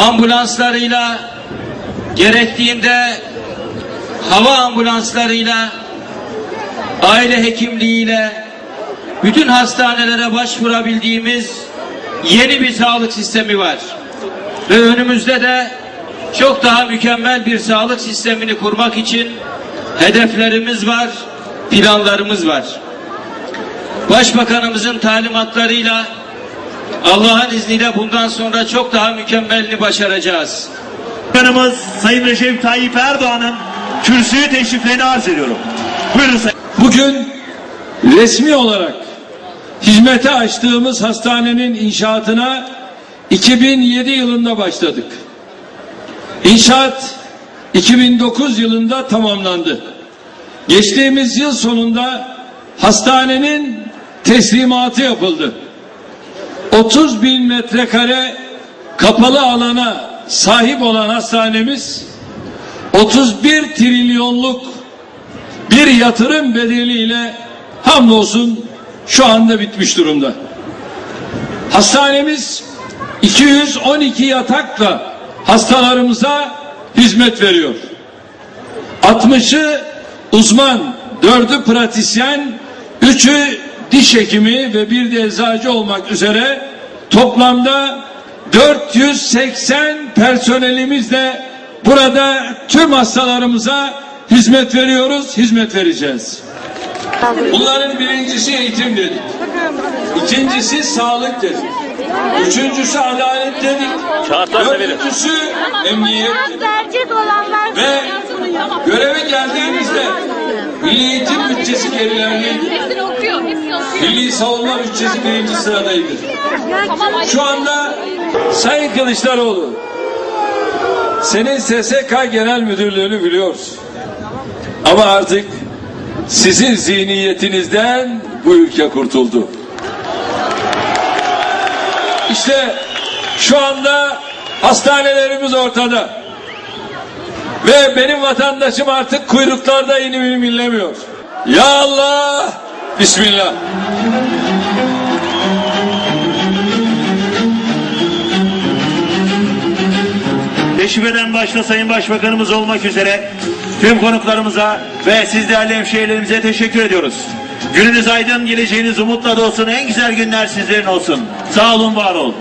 ambulanslarıyla gerektiğinde hava ambulanslarıyla aile hekimliğiyle bütün hastanelere başvurabildiğimiz yeni bir sağlık sistemi var. Ve önümüzde de çok daha mükemmel bir sağlık sistemini kurmak için hedeflerimiz var, planlarımız var. Başbakanımızın talimatlarıyla Allah'ın izniyle bundan sonra çok daha mükemmelini başaracağız. Başkanımız Sayın Recep Tayyip Erdoğan'ın kürsüyü teşriflerini arz ediyorum. Buyurun Sayın. Bugün resmi olarak hizmete açtığımız hastanenin inşaatına 2007 yılında başladık. İnşaat 2009 yılında tamamlandı. Geçtiğimiz yıl sonunda hastanenin teslimatı yapıldı. 30 bin metrekare kapalı alana sahip olan hastanemiz 31 trilyonluk bir yatırım bedeliyle hamdolsun şu anda bitmiş durumda. Hastanemiz 212 yatakla hastalarımıza hizmet veriyor. 60'ı uzman, 4'ü pratisyen, 3'ü diş hekimi ve bir de eczacı olmak üzere toplamda 480 personelimizle burada tüm hastalarımıza hizmet veriyoruz, hizmet vereceğiz. Bunların birincisi eğitim dedik. İkincisi sağlık dedik. Üçüncüsü adalet dedik. Dördüncüsü emniyet dedik. Ve göreve geldiğimizde Milli Eğitim bütçesi okuyor. Milli Savunma bütçesi birinci sıradaydı. Şu anda Sayın Kılıçdaroğlu senin SSK Genel Müdürlüğünü biliyoruz. Ama artık sizin zihniyetinizden bu ülke kurtuldu. İşte şu anda hastanelerimiz ortada. Ve benim vatandaşım artık kuyruklarda inim inlemiyor. Ya Allah! Bismillah. Eden başta Sayın Başbakanımız olmak üzere tüm konuklarımıza ve siz değerli hemşehrilerimize teşekkür ediyoruz. Gününüz aydın, geleceğiniz umutla dolsun. En güzel günler sizlerin olsun. Sağ olun, var olun.